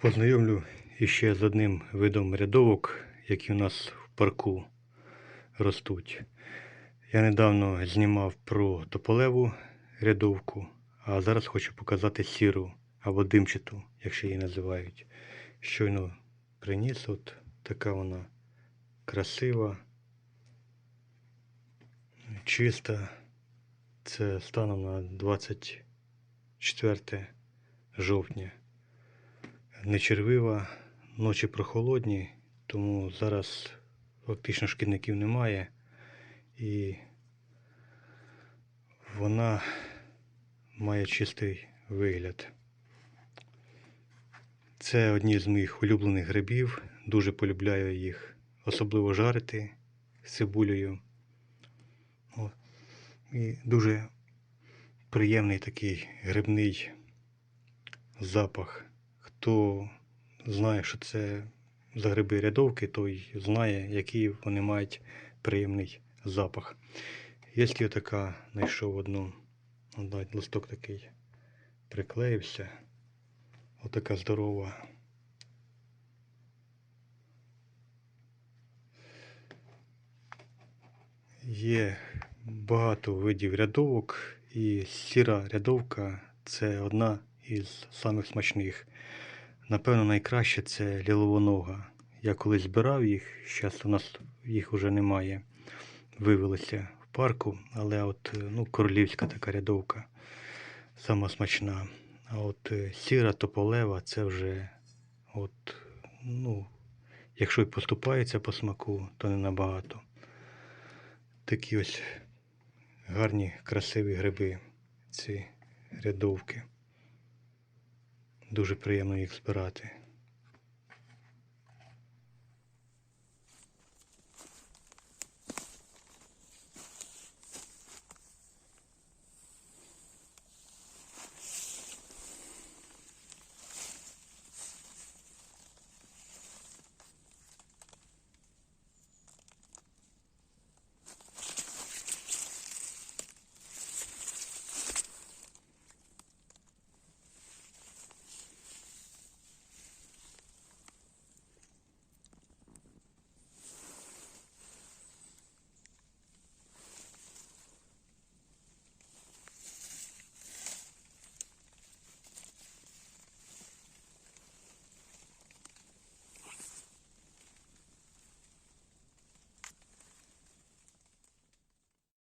Познайомлю іще з одним видом рядовок, які у нас в парку ростуть. Я недавно знімав про тополеву рядовку, а зараз хочу показати сіру або димчату, якщо її називають. Щойно приніс, от така вона красива, чиста. Це станом на 24 жовтня не червива, ночі прохолодні, тому зараз фактично шкідників немає. І вона має чистий вигляд. Це одні з моїх улюблених грибів. Дуже полюбляю їх, особливо жарити з цибулею. І дуже приємний такий грибний запах. Хто знає, що це за гриби рядовки, той знає, який вони мають приємний запах. Є я така, знайшов одну, листок такий приклеївся. Отака здорова. Є багато видів рядовок, і сіра рядовка це одна із самих смачних. Напевно, найкраще це ліловонога. Я колись збирав їх, зараз у нас їх вже немає. Вивелися в парку, але от е, ну, королівська така рядовка сама смачна. А от е, сіра тополева це вже, от, ну, якщо й поступається по смаку, то не набагато. Такі ось гарні, красиві гриби, ці рядовки. Дуже приємно їх збирати.